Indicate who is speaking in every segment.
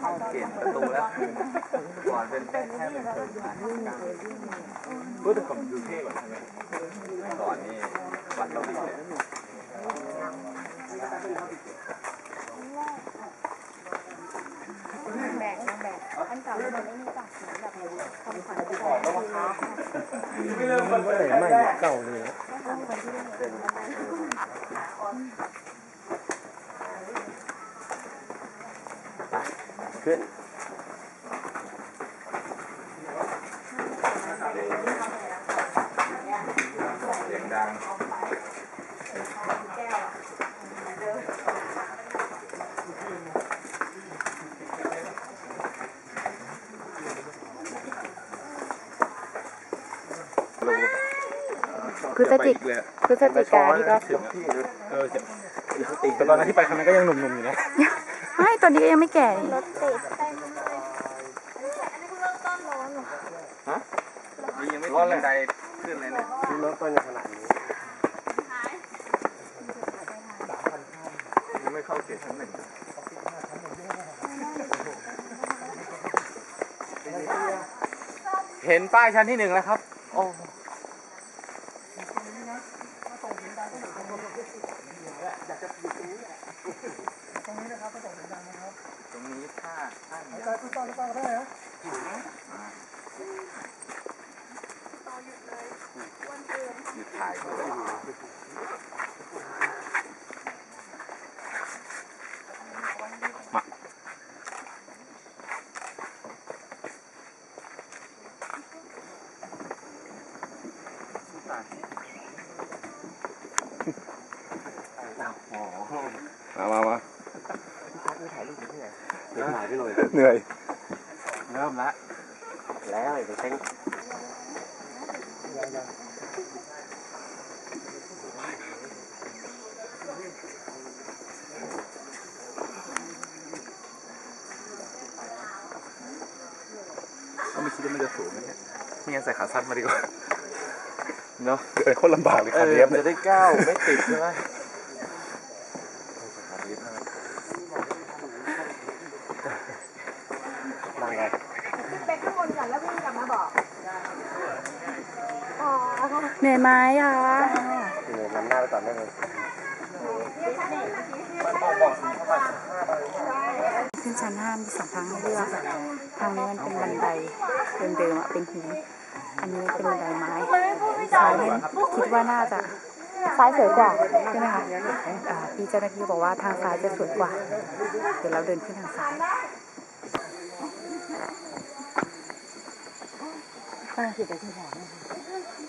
Speaker 1: เขา
Speaker 2: เปลี่ยนประตูแล้วก่อนเป็นแค่เป็นเปิดมารู้แต่ผมดูเท่กว่าใช่ไหมก่อนนี่วัดเกาหลีเลย
Speaker 3: แบกแบกอันเก่ามันไม่มีปากเหมือนแบบคำขวัญที่บอกว่เก่าเลย
Speaker 2: ขึ้น เสียงดัง
Speaker 1: พฤศจิกพฤศจิกาที่ก็
Speaker 2: เออแต่ตอนนั้นที่ไปครั้งนั้นก็ยังหนุ่มๆอยู่นะ
Speaker 1: ไม่ ตอนนี้ก็ยังไม่แก่นี่
Speaker 3: รถติดเต็มเลยอันนี้เพิ่งเริ่มต้นร้อนเหรอ
Speaker 2: นี่ยังไม่ถึงบันไดขึ้นเลยเนี่ย
Speaker 4: เริ่มต้นอย่างขนาดนี้
Speaker 2: ยังไม่เข้าเกตชั้นหนึ่งเห็นป้ายชั้นที่หนึ่งแล้วครับ โอ้ตรงนี้ ถ้าท่านหยุดถ่ายก็เลยมามามามา
Speaker 4: เดี๋ยวหายไป เลย
Speaker 2: เหนื่อย เริ่มละ
Speaker 4: แล้วไอ้เต้ง
Speaker 2: ก็ไม่คิดว่ามันจะสูงนะเนี่ยไม่งั้นใส่ขาสั้นมาดีกว่า เนาะเดินโคตรลำบากเลยขาเรียบเนี่ย
Speaker 4: จะได้ก้าวไม่ติดใช่ไหม
Speaker 2: ขาเรียบนะ
Speaker 4: นั่งไง
Speaker 3: ไปข้างบนก่อนแล้ววิ่งกลับมาบอกอ๋อ
Speaker 1: เหนื่อย ไหมคะ
Speaker 4: เออน้ำหน้าไปก่อนได้เลย
Speaker 1: ขึ้นชั้นห้ามีสองทางให้เลือกทางนี้มันเป็นบันไดเดิมๆอะเป็นหินอันนี้เป็นบันไดไม้ซ้ายเนี่ยคิดว่าน่าจะซ้ายสวยกว่าใช่ไหมคะพี่เจ้าหน้าที่บอกว่าทางซ้ายจะสวยกว่า เดี๋ยวเราเดินขึ้นทางซ้ายข้างผิดไปที่สอง
Speaker 2: ขึ้น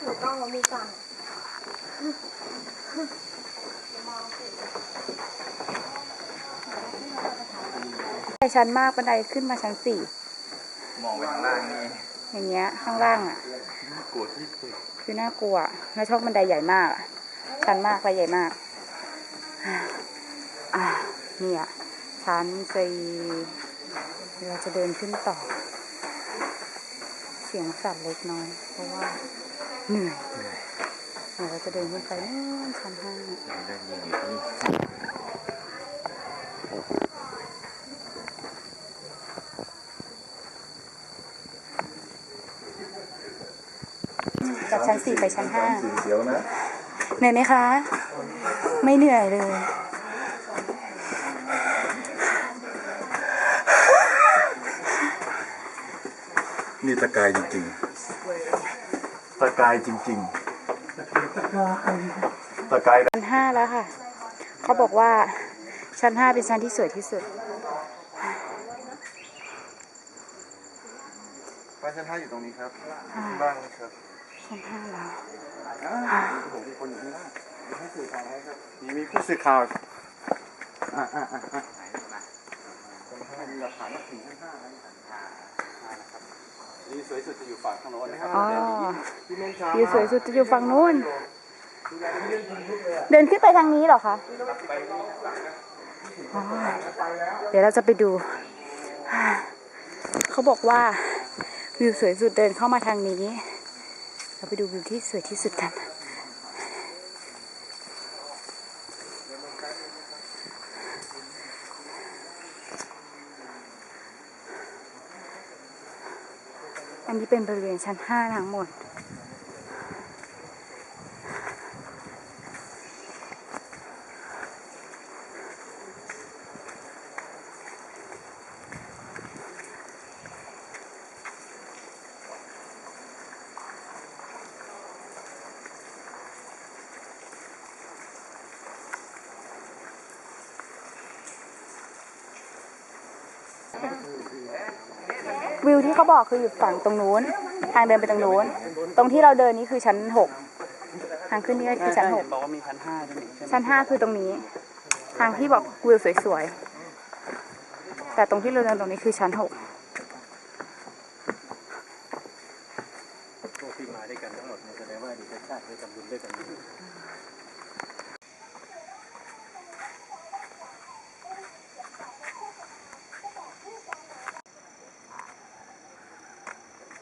Speaker 3: ถือกล้องแล้วมีสั่น
Speaker 1: ไปชั้นมากบันไดขึ้นมาชั้นสี่
Speaker 2: มองไปข้างล่างนี่
Speaker 1: อย่างเงี้ย ข้างล่างอะ
Speaker 2: น่ากลัวที่สุด
Speaker 1: คือน่ากลัว แล้วช่องบันไดใหญ่มากอะชันมากไปใหญ่มาก อ่าเนี่ยชั้นสี่เราจะเดินขึ้นต่อ เสียงสั่นเล็กน้อย เพราะว่า เหนื่อยเดี๋ยวเราจะเดินขึ้นไปนู่นชั้นห้า
Speaker 2: เรื่องยิงอยู่ที่
Speaker 1: จากชั้นสี่ไปชั้นห้า
Speaker 2: สีเขียวนะ
Speaker 1: เหนื่อยไหมคะ ไม่เหนื่อยเลย
Speaker 2: นี่ตะกายจริงๆ ตะกายจริง ๆ ตะกายสกาย
Speaker 1: ชั้นห้าแล้วค่ะ เขาบอกว่าชั้นห้าเป็นชั้นที่สวยที่สุด
Speaker 2: บ้านชั้นห้าอยู่ตรงนี้ครับข้างล่างนะครับ
Speaker 1: ชั้นห้าแล้ว
Speaker 2: ผมมีคนอยู่ข้างล่างให้สื่อข่าวให้ครับมีมีผู้สื่อข่าวอ่าอ่าอ่าอ่าชั้นห้ามีหลักฐานว่าถึงชั้นห้าแล้ว นี่สวยสุดจะอยู่ฝั่งข้างโน้นนะครับ
Speaker 1: อ๋อ
Speaker 2: ที่เมนชา
Speaker 1: วิวสวยสุดจะอยู่ฝั่งนู้น เดินขึ้นไปทางนี้เหรอคะอ๋อเดี๋ยวเราจะไปดู เขาบอกว่าวิวสวยสุดเดินเข้ามาทางนี้ เราไปดูวิวที่สวยที่สุดกัน ที่เป็นบริเวณชั้น 5 ทั้งหมด วิวที่เขาบอกคืออยู่ฝั่งตรงนู้น ทางเดินไปตรงนู้น ตรงที่เราเดินนี้คือชั้นหกทางขึ้นนี่คือชั้นหก
Speaker 4: บอกว่ามีชั้นห้าใช่ไหม
Speaker 1: ชั้นห้าคือตรงนี้ ทางที่บอกวิวสวยๆแต่ตรงที่เราเดินตรงนี้คือชั้นหก
Speaker 4: พวกที่มาด้วยกันทั้งหมดเนี่ยแสดงว่าดีใจชาติได้ทำบุญด้วยกัน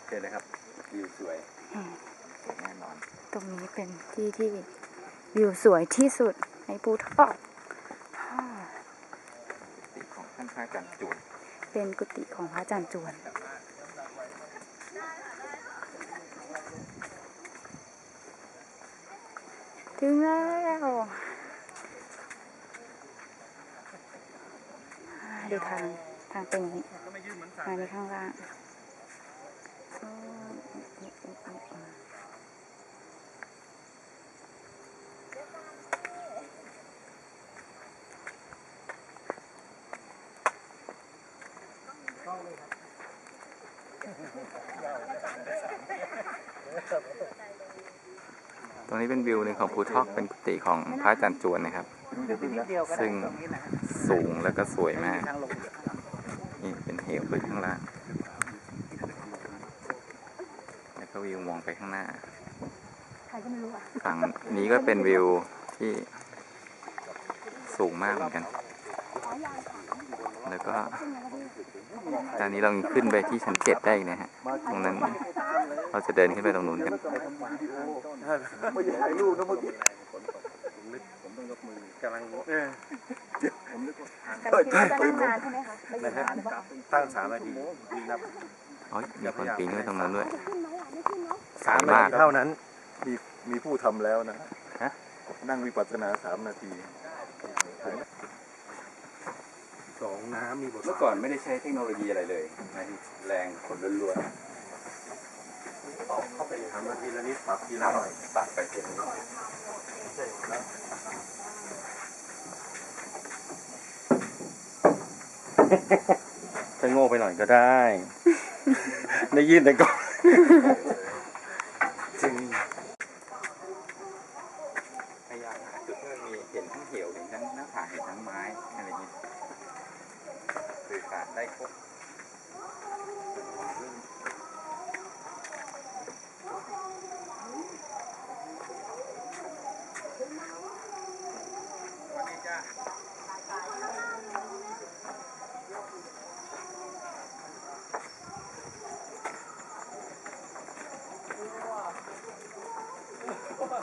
Speaker 2: เห็นเลยครับวิวสวยแน่นอน
Speaker 1: ตรงนี้เป็นที่ที่วิวสวยที่สุดในภูทอก
Speaker 2: ติของท่านพระอาจารย์จูน
Speaker 1: เป็นกุฏิของพระอาจารย์จวนถึงแล้วอ่าดูทาง ทางตรงนี้ทางนี้ข้างล่าง
Speaker 2: ตรงนี้เป็นวิวหนึ่งของภูทอกเป็นกุฏิของพระอาจารย์จวนนะครับ ซึ่งสูงแล้วก็สวยมาก นี่เป็นเหวไปข้างล่าง แล้ วก็วิวมองไปข้างหน้าฝั่งนี้ก็เป็นวิวที่สูงมากเหมือนกัน แล้วก็ตอนนี้เราขึ้นไปที่ชั้นเจ็ดได้อีกนะฮะ ตรงนั้นเราจะเดินขึ้นไปตรงนู้นกัน
Speaker 4: ไม่ใช่ถ่ายรูปนะเมื่อกี้ผมนึกผมต้องยกมือกำลังเออผมนึกว่า
Speaker 1: แต่คิดว่าจะนั่งนานใช่ไหมคะไปอยู่นานปะ
Speaker 4: ตั้งสามนาทีนับ
Speaker 2: อ๋อมีคนปีนขึ้นไปตรงนั้นด้วย
Speaker 4: สามนาทีเท่านั้น
Speaker 5: มีมีผู้ทำแล้วนะ
Speaker 2: ฮะ
Speaker 5: นั่งวิปัสสนาสามนาที
Speaker 4: สองน้ำมีบท
Speaker 2: เมื่อก่อนไม่ได้ใช้เทคโนโลยีอะไรเลยในแรงคนล้วน
Speaker 4: เข้าไปทำนาทีละนิดปรับทีละหน่อย
Speaker 2: ๆตัดไปเป็น
Speaker 4: จะโง่ไปหน่อยก็ได้ ได้ยินแต่ก่อนจริง
Speaker 2: พยายามหาจุดที่มันมีเห็นทั้งเหวเห็นทั้งหน้าผาเห็นทั้งไม้อะไรอย่างนี้สื่อสารได้ครบ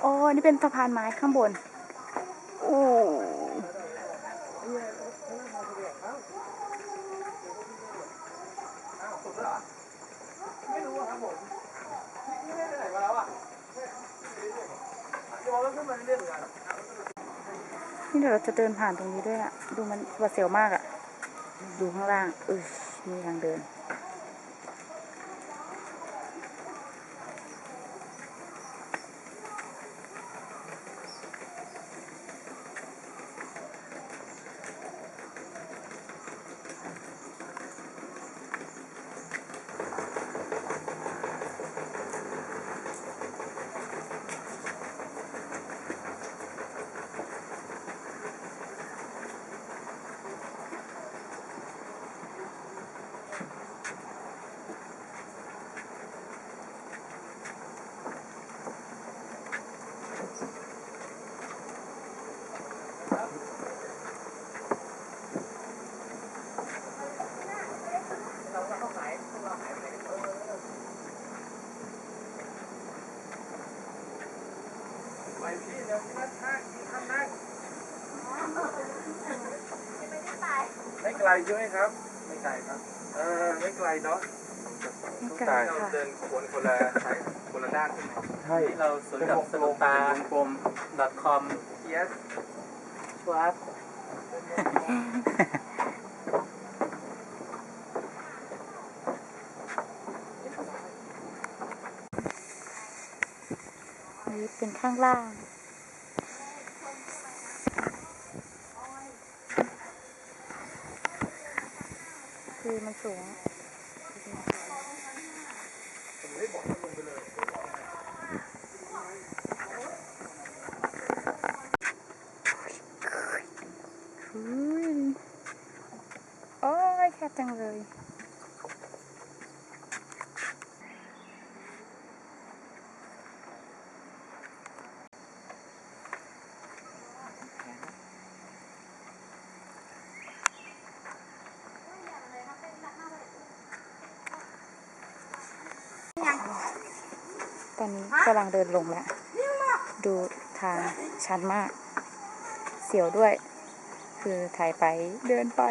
Speaker 1: โอ้นี่เป็นสะพานไม้ข้างบน โอ้นี่เดี๋ยวเราจะเดินผ่านตรงนี้ด้วยอะดูมันหวาดเสียวมากอะดูข้างล่างอือมีทางเดิน
Speaker 2: ต
Speaker 4: ไม่ไกลใช่ไหมครับ ไม่ไกลครับ เออไม่ไกลเนาะ
Speaker 1: ไม่ไกล
Speaker 2: เรา
Speaker 1: ค่ะ
Speaker 2: เดินคนคนละสายคนละด้านใช่ไหม
Speaker 4: ใช่
Speaker 6: เราสวนกับสนุกตา
Speaker 2: กลม
Speaker 6: .com
Speaker 2: yes
Speaker 6: ชัวร์
Speaker 1: นี่เป็นข้างล่าง มันสูง อุ้ยโอ้ยแคบจังเลย ตอนนี้กำลังเดินลงแล้วดูทางชันมาก เสียวด้วย คือถ่ายไปเดินไป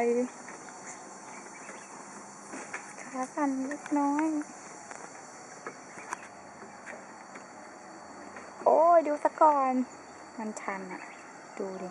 Speaker 1: ขาสั่นเล็กน้อย โอ้ยดูสะก่อน มันชันอะดูดิ